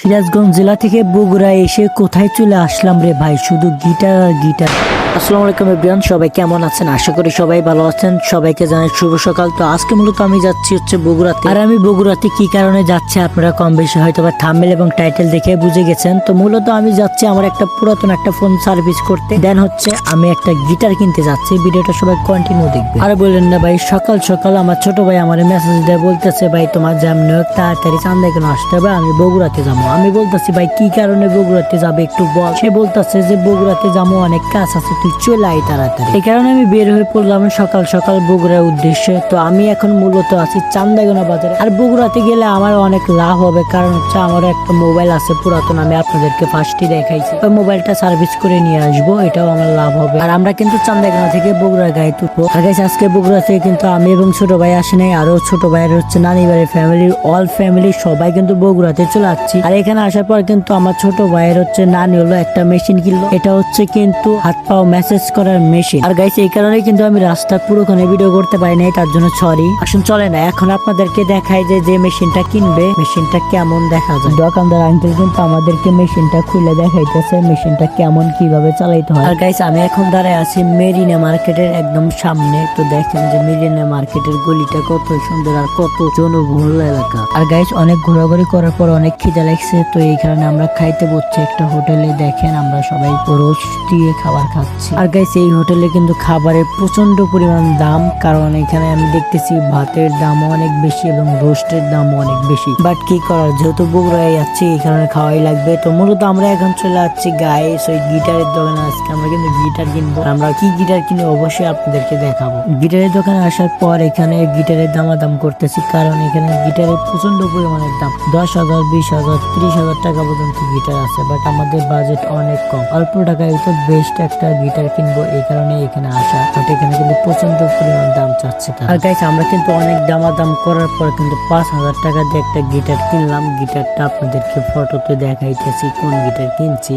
সিরাজগঞ্জ জেলা থেকে বগুড়া এসে কোথায় চলে আসলাম রে ভাই? শুধু গিটার আর গিটার। আসসালামু আলাইকুম এভরিওয়ান, সবাই কেমন আছেন? আশা করি সবাই ভালো আছেন। সবাইকে জানাই শুভ সকাল। তো আজকে মূলত আমি যাচ্ছি হচ্ছে বগুড়াতে। আর আমি বগুড়াতে কি কারণে যাচ্ছি আপনারা কম বেশি হয়তো বা থাম্বেল এবং টাইটেল দেখে বুঝে গেছেন। তো মূলত আমি যাচ্ছি আমার একটা পুরাতন একটা ফোন সার্ভিস করতে। দেন হচ্ছে আমি একটা গিটার কিনতে যাচ্ছি। ভিডিওটা সবাই কন্টিনিউ দেখবে। আর বললেন না ভাই, সকাল সকাল আমার ছোট ভাই আমার মেসেজ দেয়, বলতেছে, ভাই, তোমার যেমন তাড়াতাড়ি চান্দা কেন আসতে হবে? আমি বগুড়াতে যাব। আমি বলতেছি ভাই কি কারণে বগুড়াতে যাবে একটু বল? সে বলতেছে যে বগুড়াতে যাব অনেক কাজ আছে তুই চলে আয় তাড়াতাড়ি। এই কারণে আমি বের হয়ে পড়লাম সকাল সকাল বগুড়ার উদ্দেশ্যে। তো আমি এখন মূলত আছি চান্দাগোনা বাজারে। আর বগুড়াতে গেলে আমার অনেক লাভ হবে কারণ হচ্ছে আমার একটা মোবাইল আছে পুরাতন আমি আপনাদেরকে ফার্স্টই দেখাইছি। ওই মোবাইলটা সার্ভিস করে নিয়ে আসব এটাও আমার লাভ হবে। আর আমরা কিন্তু চান্দাগোনা থেকে বগুড়া গায়ে তুলবো। guys, আজকে বগুড়া থেকে কিন্তু আমি এবং ছোট ভাই আসি নাই আরও ছোট ভাইয়ের হচ্ছে নানি বাড়ির ফ্যামিলির অল ফ্যামিলি সবাই কিন্তু বগুড়াতে চলে আসছি। আর এখানে আসার পর কিন্তু আমার ছোট ভাইয়ের হচ্ছে নানি হলো একটা মেশিন কিনলো। এটা হচ্ছে কিন্তু হাত পাও মেসেজ করার মেশিন আর গাইছে এই কারণে কিন্তু আমি রাস্তা পুরোখানে ভিডিও করতে পারি নাই, তার জন্য সরি আসুন চলে না, এখন আপনাদেরকে দেখাই যে যে মেশিনটা কিনবে মেশিনটা কেমন দেখা যায়। দোকানদার আঙ্কেল কিন্তু আমাদেরকে মেশিনটা খুলে দেখাইতেছে মেশিনটা কেমন কীভাবে চালাইতে হয়। আর গাইস আমি এখন দাঁড়ায় আছি মেরিনা মার্কেটের একদম সামনে। তো দেখেন যে মেরিনা মার্কেটের গলিটা কত সুন্দর আর কত জনবহুল এলাকা। আর গাইস অনেক ঘোরাঘুরি করার পর অনেক খিদে লাগছে। তো এই কারণে আমরা খাইতে বসছি একটা হোটেলে। দেখেন আমরা সবাই রোজ দিয়ে খাবার খাচ্ছি। আর গাইস এই হোটেলে কিন্তু খাবারের প্রচণ্ড পরিমাণ দাম, কারণ এখানে আমি দেখতেছি ভাতের দামও অনেক বেশি এবং রোস্টের দামও অনেক বেশি। বাট কি করার, যেহেতু বগুড়ায় যাচ্ছি এই কারণে খাওয়াই লাগবে। তো মূলত আমরা এখন চলে যাচ্ছি গায়ে ওই গিটারের দোকানে। আজকে আমরা কিন্তু গিটার কিনবো। আমরা কি গিটার কিনে অবশ্যই আপনাদেরকে দেখাবো। গিটারের দোকানে আসার পর এখানে গিটারের দামাদাম করতেছি, কারণ এখানে গিটারের প্রচণ্ড পরিমাণের দাম। দশ হাজার, বিশ হাজার ত্রিশ হাজার টাকা পর্যন্ত গিটার আছে বাট আমাদের বাজেট অনেক কম। অল্প টাকায় তো বেস্ট একটা গিটার কিনবো এই কারণে এখানে আসা বাট এখানে কিন্তু প্রচণ্ড পরিমাণ দাম চাচ্ছে আর গাইস আমরা কিন্তু অনেক দামাদাম করার পর কিন্তু পাঁচ হাজার টাকা দিয়ে একটা গিটার কিনলাম। গিটারটা আপনাদেরকে ফটোতে দেখাইতেছি কোন গিটার কিনছি।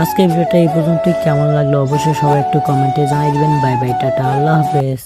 আজকে ভিডিওটা এই পর্যন্তই। কেমন লাগল অবশ্যই সবাই একটু কমেন্টে জানাই দিবেন। বাই বাই টাটা, আল্লাহ হাফেজ।